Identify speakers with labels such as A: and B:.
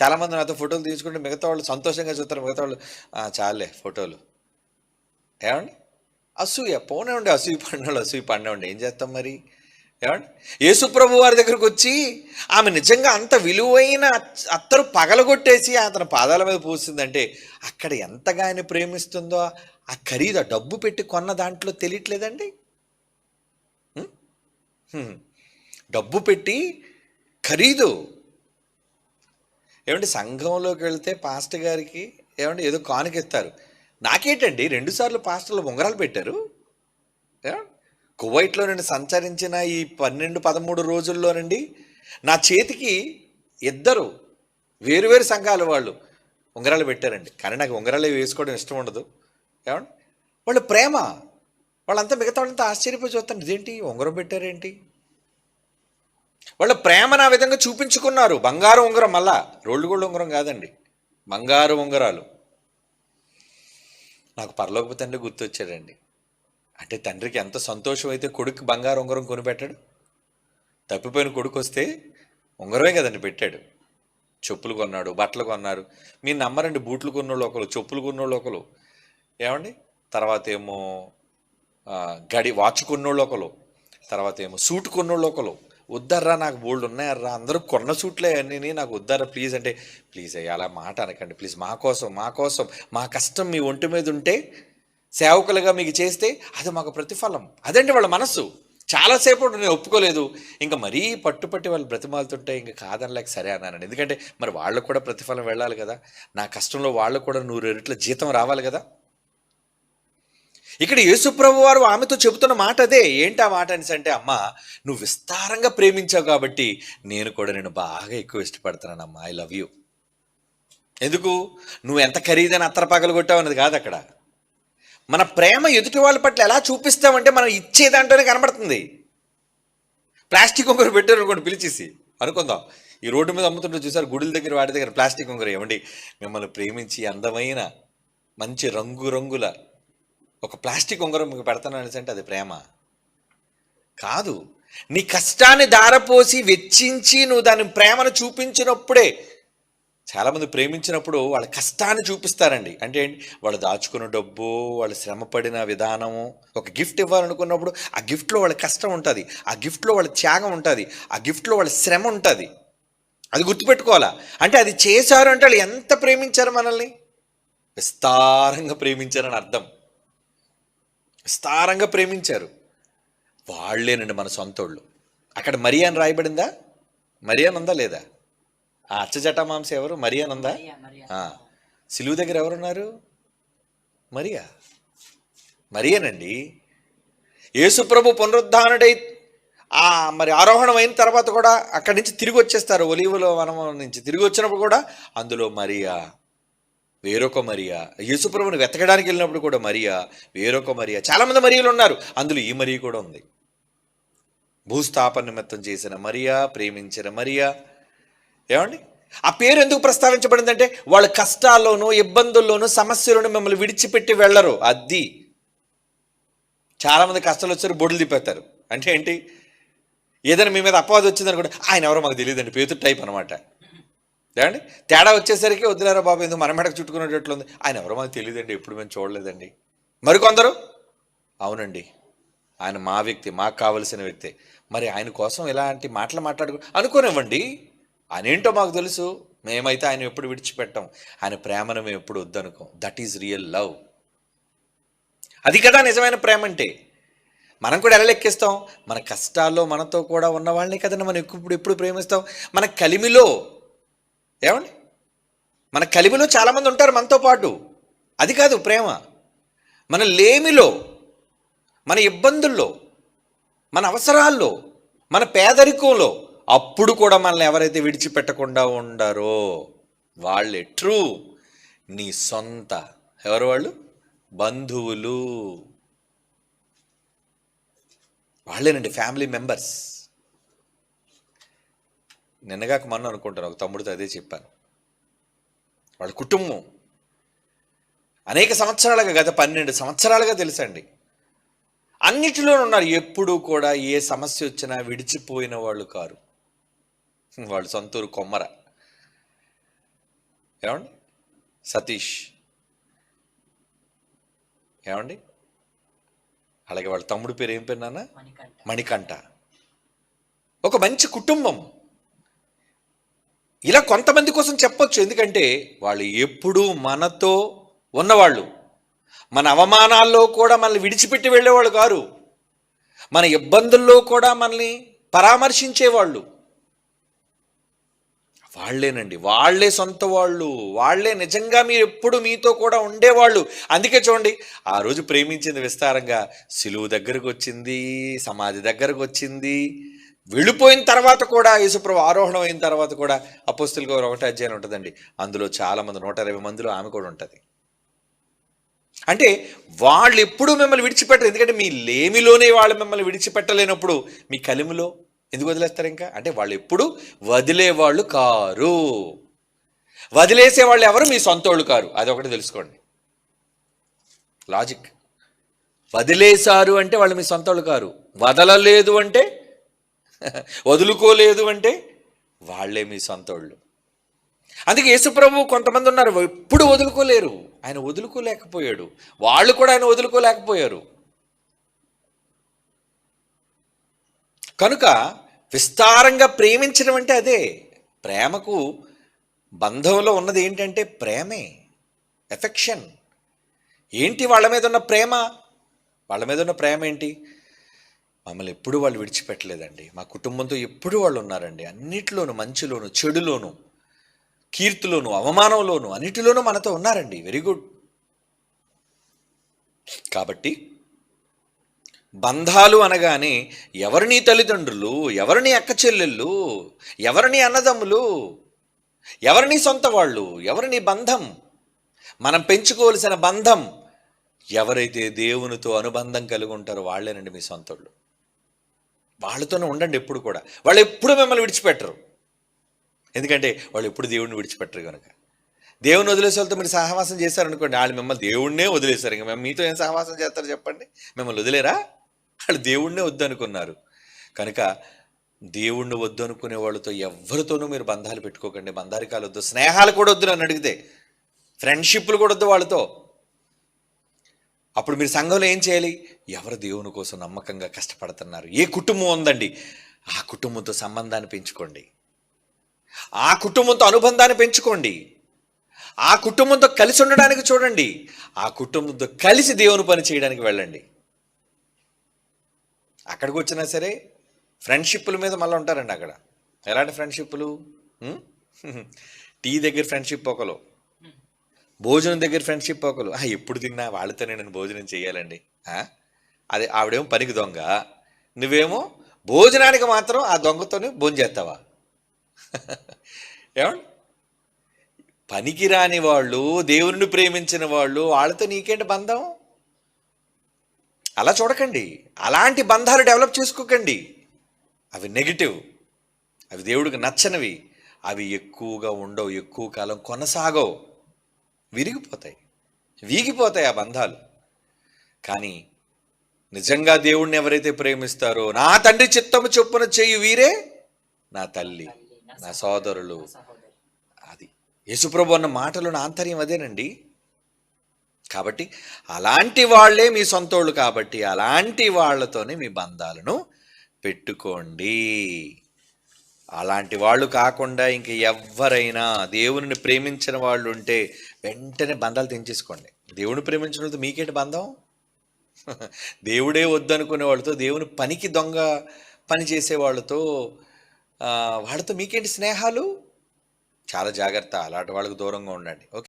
A: చాలామంది నాతో ఫోటోలు తీసుకుంటే మిగతా వాళ్ళు సంతోషంగా చూస్తారు. మిగతా వాళ్ళు చాలే ఫోటోలు. ఏమండి? అసూయ పోనే ఉండే అసూయ పడినోళ్ళు అసూయ పడిన ఏం చేస్తాం మరి? ఏమండి? యేసుప్రభు వారి దగ్గరకు వచ్చి ఆమె నిజంగా అంత విలువైన అత్తరు పగలగొట్టేసి అతని పాదాల మీద పూసిందంటే అక్కడ ఎంతగా ఆయన ప్రేమిస్తుందో ఆ ఖరీదు ఆ డబ్బు పెట్టి కొన్న దాంట్లో తెలియట్లేదండి? డబ్బు పెట్టి ఖరీదు ఏమంటే సంఘంలోకి వెళ్తే పాస్టర్ గారికి ఏమంటే ఏదో కానుకెత్తారు నాకేంటండి రెండుసార్లు పాస్టర్లు ఉంగరాలు పెట్టారు. ఏమండి? కువైట్లో నుండి సంచరించిన ఈ పన్నెండు పదమూడు రోజుల్లోనండి నా చేతికి ఇద్దరు వేరువేరు సంఘాల వాళ్ళు ఉంగరాలు పెట్టారండి. కానీ నాకు ఉంగరాలు వేసుకోవడం ఇష్టం ఉండదు. ఏమండి? వాళ్ళ ప్రేమ. వాళ్ళంతా మిగతా వాళ్ళంతా ఆశ్చర్యపోయి చూస్తాను ఇదేంటి? ఉంగరం పెట్టారేంటి? వాళ్ళ ప్రేమను ఆ విధంగా చూపించుకున్నారు. బంగారు ఉంగరం మళ్ళా రోల్డ్ గోల్డ్ ఉంగరం కాదండి. బంగారు ఉంగరాలు. నాకు పరలోకపు తండ్రి గుర్తొచ్చాడండి. అంటే తండ్రికి ఎంత సంతోషం అయితే కొడుకు బంగారు ఉంగరం కొనిపెట్టాడు. తప్పిపోయిన కొడుకు వస్తే ఉంగరమే కదండి పెట్టాడు. చెప్పులు కొన్నాడు బట్టలు కొన్నారు. మీరు నమ్మరండి బూట్లు కొన్నోళ్ళు ఒకరు చెప్పులు కొన్నోళ్ళు ఒకరు ఏమండి? తర్వాత ఏమో గడి వాచ్ కొన్నోళ్ళు ఒకరు తర్వాత ఏమో సూట్ కొన్నోళ్ళు ఒకరు వద్దర్రా నాకు బోల్డ్ ఉన్నాయర్రా అందరూ కొన్న సూట్లే అన్నీ నాకు వద్దర్రా ప్లీజ్ అంటే ప్లీజ్ అయ్యా అలా మాట అనకండి ప్లీజ్ మా కోసం మా కోసం మా కష్టం మీ ఒంటి మీద ఉంటే సేవకులుగా మీకు చేస్తే అది మాకు ప్రతిఫలం. అదండి వాళ్ళ మనస్సు. చాలాసేపు నేను ఒప్పుకోలేదు. ఇంకా మరీ పట్టుపట్టి వాళ్ళు బ్రతిమాలుతుంటే ఇంకా కాదనలేక సరే అన్నాను ఎందుకంటే మరి వాళ్ళకు కూడా ప్రతిఫలం వెళ్ళాలి కదా. నా కష్టంలో వాళ్ళకు కూడా నూరు రెట్ల జీతం రావాలి కదా. ఇక్కడ యేసుప్రభు వారు ఆమెతో చెబుతున్న మాట అదే. ఏంటి ఆ మాట అనేసి అంటే అమ్మ నువ్వు విస్తారంగా ప్రేమించావు కాబట్టి నేను కూడా నేను బాగా ఎక్కువ ఇష్టపడుతున్నానమ్మా ఐ లవ్ యూ ఎందుకు? నువ్వు ఎంత ఖరీదైన అత్తర పగలు కొట్టావు అన్నది కాదు అక్కడ. మన ప్రేమ ఎదుటి వాళ్ళ పట్ల ఎలా చూపిస్తామంటే మనం ఇచ్చే దాంట్లోనే కనబడుతుంది. ప్లాస్టిక్ ఒకరు పెట్టారు అనుకోండి పిలిచేసి. అనుకుందాం. ఈ రోడ్డు మీద అమ్ముతుంటే చూసారు గుడిల దగ్గర వాటి దగ్గర ప్లాస్టిక్ ఉంగరం. ఏమండి? మిమ్మల్ని ప్రేమించి అందమైన మంచి రంగురంగుల ఒక ప్లాస్టిక్ ఉంగరం మీకు పెడతాను అంటే అది ప్రేమ. కాదు. నీ కష్టాన్ని దారపోసి వెచ్చించి నువ్వు దాని ప్రేమను చూపించినప్పుడే చాలామంది ప్రేమించినప్పుడు వాళ్ళ కష్టాన్ని చూపిస్తారండి. అంటే ఏంటి? వాళ్ళు దాచుకున్న డబ్బు వాళ్ళు శ్రమపడిన విధానము ఒక గిఫ్ట్ ఇవ్వాలనుకున్నప్పుడు ఆ గిఫ్ట్లో వాళ్ళ కష్టం ఉంటుంది. ఆ గిఫ్ట్లో వాళ్ళ త్యాగం ఉంటుంది. ఆ గిఫ్ట్లో వాళ్ళ శ్రమ ఉంటుంది. అది గుర్తుపెట్టుకోవాలా? అంటే అది చేశారు అంటే వాళ్ళు ఎంత ప్రేమించారు మనల్ని? విస్తారంగా ప్రేమించారని అర్థం. విస్తారంగా ప్రేమించారు. వాళ్ళేనండి మన సొంతోళ్ళు. అక్కడ మరియాన్ రాయబడిందా? మరియాన్ ఉందా లేదా? ఆ అచ్చజట మాంస ఎవరు? మరియాన్ ఉందా ఆ, సిలువు దగ్గర ఎవరున్నారు? మరియా? మరియానండి. యేసుప్రభు పునరుద్ధానుడై ఆ మరి ఆరోహణం అయిన తర్వాత కూడా అక్కడి నుంచి తిరిగి వచ్చేస్తారు. ఒలివులో వనం నుంచి తిరిగి వచ్చినప్పుడు కూడా అందులో మరియా వేరొక మరియా. యేసుప్రభుని వెతకడానికి వెళ్ళినప్పుడు కూడా మరియా వేరొక మరియా. చాలామంది మరియలు ఉన్నారు. అందులో ఈ మరియ కూడా ఉంది. భూస్థాపన నిమిత్తం చేసిన మరియా ప్రేమించిన మరియా. ఏమండి? ఆ పేరు ఎందుకు ప్రస్తావించబడిందంటే వాళ్ళ కష్టాల్లోనూ ఇబ్బందుల్లోనూ సమస్యలను మిమ్మల్ని విడిచిపెట్టి వెళ్ళరు. అది. చాలామంది కష్టాలు వచ్చారు బొడులు తిప్పేస్తారు. అంటే ఏంటి? ఏదైనా మీ మీద అపవాదం వచ్చిందని కూడా ఆయన ఎవరో మాకు తెలియదండి. పేతురు టైప్ అనమాట ఏమండి? తేడా వచ్చేసరికి వద్దులేరా బాబు ఎందుకు మన మెడకు చుట్టుకునేటట్లు ఉంది? ఆయన ఎవరో మాకు తెలియదండి ఎప్పుడు మేము చూడలేదండి. మరికొందరు? అవునండి. ఆయన మా వ్యక్తి మాకు కావలసిన వ్యక్తి. మరి ఆయన కోసం ఇలాంటి మాటలు మాట్లాడుకు అనుకోనివ్వండి. ఆయన ఏంటో మాకు తెలుసు. మేమైతే ఆయన ఎప్పుడు విడిచిపెట్టాం. ఆయన ప్రేమను మేము ఎప్పుడు వద్దనుకోం. దట్ ఈజ్ రియల్ లవ్ అది కదా నిజమైన ప్రేమ అంటే. మనం కూడా ఎలా లెక్కిస్తాం మన కష్టాల్లో మనతో కూడా ఉన్న వాళ్ళని కదండి మనం ఎక్కువ ఎప్పుడు ప్రేమిస్తాం. మన కలిమిలో ఏమండి? మన కలిమిలో చాలామంది ఉంటారు మనతో పాటు. అది కాదు ప్రేమ. మన లేమిలో మన ఇబ్బందుల్లో మన అవసరాల్లో మన పేదరికంలో అప్పుడు కూడా మనల్ని ఎవరైతే విడిచిపెట్టకుండా ఉండారో వాళ్ళే ట్రూ. నీ సొంత. ఎవరు వాళ్ళు? బంధువులు. వాళ్ళేనండి ఫ్యామిలీ మెంబర్స్. నిన్నగాక మొన్న అనుకుంటాను ఒక తమ్ముడితో అదే చెప్పాను. వాళ్ళ కుటుంబం. అనేక సంవత్సరాలుగా గత పన్నెండు సంవత్సరాలుగా తెలుసండి. అన్నిటిలో ఉన్నారు. ఎప్పుడూ కూడా ఏ సమస్య వచ్చినా విడిచిపోయిన వాళ్ళు కారు. వాళ్ళు సొంతూరు కొమ్మర. ఏమండి? సతీష్. ఏమండి? అలాగే వాళ్ళ తమ్ముడు పేరు ఏం పేరు నాన్న?
B: మణికంఠ.
A: మణికంఠ. ఒక మంచి కుటుంబం. ఇలా కొంతమంది కోసం చెప్పొచ్చు. ఎందుకంటే వాళ్ళు ఎప్పుడూ మనతో ఉన్నవాళ్ళు. మన అవమానాల్లో కూడా మనల్ని విడిచిపెట్టి వెళ్ళేవాళ్ళు కారు. మన ఇబ్బందుల్లో కూడా మనల్ని పరామర్శించేవాళ్ళు. వాళ్ళేనండి. వాళ్ళే సొంత వాళ్ళు. వాళ్ళే నిజంగా మీరు ఎప్పుడు మీతో కూడా ఉండేవాళ్ళు. అందుకే చూడండి ఆ రోజు ప్రేమించింది విస్తారంగా సిలువు దగ్గరకు వచ్చింది సమాధి దగ్గరకు వచ్చింది వెళ్ళిపోయిన తర్వాత కూడా యేసుప్రభు ఆరోహణం అయిన తర్వాత కూడా అపోస్తుల గారు ఒకటే అధ్యాయం ఉంటుందండి. అందులో చాలామంది నూట ఇరవై మందిలో ఆమె కూడా ఉంటుంది. అంటే వాళ్ళు ఎప్పుడూ మిమ్మల్ని విడిచిపెట్టరు. ఎందుకంటే మీ లేమిలోనే వాళ్ళు మిమ్మల్ని విడిచిపెట్టలేనప్పుడు మీ కలిమిలో ఎందుకు వదిలేస్తారు ఇంకా? అంటే వాళ్ళు ఎప్పుడు వదిలేవాళ్ళు కారు. వదిలేసే వాళ్ళు ఎవరు? మీ సొంత వాళ్ళు కారు. అది ఒకటి తెలుసుకోండి. లాజిక్. వదిలేశారు అంటే వాళ్ళు మీ సొంత వాళ్ళు కారు. వదలలేదు అంటే వదులుకోలేదు అంటే వాళ్ళే మీ సొంతోళ్ళు. అందుకే యేసుప్రభు కొంతమంది ఉన్నారు ఎప్పుడు వదులుకోలేరు. ఆయన వదులుకోలేకపోయాడు. వాళ్ళు కూడా ఆయన వదులుకోలేకపోయారు. కనుక విస్తారంగా ప్రేమించడం అంటే అదే. ప్రేమకు బంధంలో ఉన్నది ఏంటంటే ప్రేమే ఎఫెక్షన్. ఏంటి వాళ్ళ మీద ఉన్న ప్రేమ? వాళ్ళ మీద ఉన్న ప్రేమ ఏంటి? మమ్మల్ని ఎప్పుడు వాళ్ళు విడిచిపెట్టలేదండి. మా కుటుంబంతో ఎప్పుడు వాళ్ళు ఉన్నారండి. అన్నిటిలోనూ మంచిలోను చెడులోను కీర్తిలోను అవమానంలోను అన్నిటిలోనూ మనతో ఉన్నారండి. వెరీ గుడ్ కాబట్టి బంధాలు అనగానే ఎవరిని తల్లిదండ్రులు ఎవరిని అక్క చెల్లెళ్ళు ఎవరిని అన్నదమ్ములు ఎవరిని సొంత వాళ్ళు ఎవరిని బంధం మనం పెంచుకోవలసిన బంధం ఎవరైతే దేవునితో అనుబంధం కలిగి ఉంటారో వాళ్ళేనండి మీ సొంతోళ్ళు. వాళ్ళతోనే ఉండండి ఎప్పుడు కూడా. వాళ్ళు ఎప్పుడు మిమ్మల్ని విడిచిపెట్టరు. ఎందుకంటే వాళ్ళు ఎప్పుడు దేవుడిని విడిచిపెట్టరు కనుక దేవుని వదిలేసే వాళ్ళతో మీరు సహవాసం చేశారనుకోండి వాళ్ళు మిమ్మల్ని దేవుడినే వదిలేశారు. ఇంకా మేము మీతో ఏం సహవాసం చేస్తారు చెప్పండి. మిమ్మల్ని వదిలేరా? వాళ్ళు దేవుడినే వద్దు అనుకున్నారు కనుక దేవుణ్ణి వద్దు అనుకునే వాళ్ళతో ఎవరితోనూ మీరు బంధాలు పెట్టుకోకండి. బంధారికాలు వద్దు స్నేహాలు కూడా వద్దు నన్ను అడిగితే. ఫ్రెండ్షిప్లు కూడా వద్దు వాళ్ళతో. అప్పుడు మీరు సంఘంలో ఏం చేయాలి? ఎవరు దేవుని కోసం నమ్మకంగా కష్టపడుతున్నారు? ఏ కుటుంబం ఉందండి? ఆ కుటుంబంతో సంబంధాన్ని పెంచుకోండి. ఆ కుటుంబంతో అనుబంధాన్ని పెంచుకోండి. ఆ కుటుంబంతో కలిసి ఉండడానికి చూడండి. ఆ కుటుంబంతో కలిసి దేవుని పని చేయడానికి వెళ్ళండి. అక్కడికి వచ్చినా సరే ఫ్రెండ్షిప్ల మీద మళ్ళీ ఉంటారండి అక్కడ. ఎలాంటి ఫ్రెండ్షిప్లు టీ దగ్గర ఫ్రెండ్షిప్ ఒకరు భోజనం దగ్గర ఫ్రెండ్షిప్ ఒకరు ఎప్పుడు తిన్నా? వాళ్ళతోనే నేను భోజనం చేయాలండి. అదే ఆవిడేమో పనికి దొంగ. నువ్వేమో భోజనానికి మాత్రం ఆ దొంగతోనే భోంచేస్తావా ఏమండి? పనికి రాని వాళ్ళు దేవుని ప్రేమించిన వాళ్ళు వాళ్ళతో నీకేంటి బంధం? అలా చూడకండి. అలాంటి బంధాలు డెవలప్ చేసుకోకండి. అవి నెగిటివ్ అవి దేవుడికి నచ్చనివి. అవి ఎక్కువగా ఉండవు ఎక్కువ కాలం కొనసాగవు. విరిగిపోతాయి. వీగిపోతాయి ఆ బంధాలు. కానీ నిజంగా దేవుణ్ణి ఎవరైతే ప్రేమిస్తారో నా తండ్రి చిత్తము చొప్పున చెయ్యి వీరే నా తల్లి నా సోదరులు అది యేసుప్రభు అన్న నా ఆంతర్యం అదేనండి. కాబట్టి అలాంటి వాళ్ళే మీ సొంతోళ్ళు కాబట్టి అలాంటి వాళ్ళతోనే మీ బంధాలను పెట్టుకోండి. అలాంటి వాళ్ళు కాకుండా ఇంక ఎవరైనా దేవుని ప్రేమించిన వాళ్ళు ఉంటే వెంటనే బంధాలు తెంచేసుకోండి. దేవుని ప్రేమించిన వాళ్ళతో మీకేంటి బంధం? దేవుడే వద్దనుకునే వాళ్ళతో దేవుని పనికి దొంగ పని చేసే వాళ్ళతో వాళ్ళతో మీకేంటి స్నేహాలు? చాలా జాగ్రత్త అలాంటి వాళ్ళకు దూరంగా ఉండండి. ఓకే?